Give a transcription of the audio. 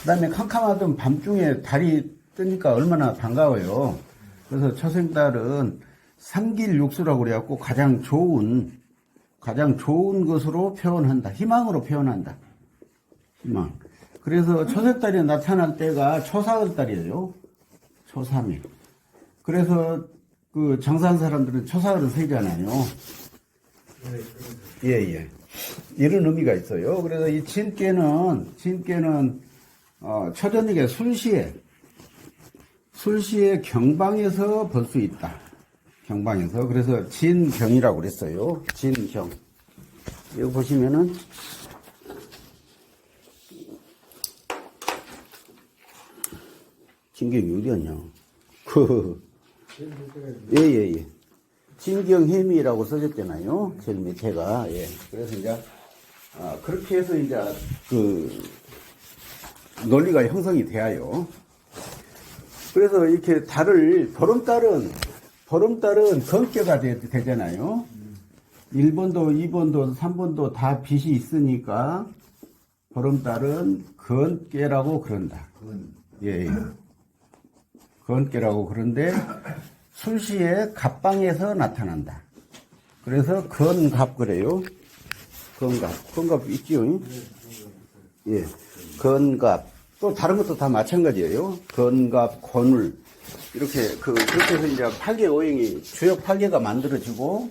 그다음에 캄캄하던 밤중에 달이 뜨니까 얼마나 반가워요. 그래서 초생달은 삼길 육수라고 그래갖고 가장 좋은 가장 좋은 것으로 표현한다. 희망으로 표현한다. 희망. 그래서 초색달이 나타날 때가 초사을달이에요. 초삼일. 그래서 그 장사한 사람들은 초사을을 세잖아요. 예, 예. 이런 의미가 있어요. 그래서 이 진깨는, 진깨는, 어, 초저녁에 술시에, 술시에 경방에서 볼 수 있다. 경방에서. 그래서 진경이라고 그랬어요. 진경. 여기 보시면은, 진경이 어디였냐. 그, 예, 예, 예. 진경해미라고 써졌잖아요. 제일 밑에가. 예. 그래서 이제, 아, 그렇게 해서 이제, 그, 논리가 형성이 돼요. 그래서 이렇게 달을, 보름달은, 보름달은 건께가 되, 되잖아요. 1번도, 2번도, 3번도 다 빛이 있으니까, 보름달은 건깨라고 그런다. 예, 예. 건깨라고 그런데, 술시에 갑방에서 나타난다. 그래서 건갑 그래요. 건갑. 건갑 있죠? 예. 건갑. 또 다른 것도 다 마찬가지예요. 건갑, 권울. 이렇게 그 그렇게 해서 이제 8개 오행이 주역 8개가 만들어지고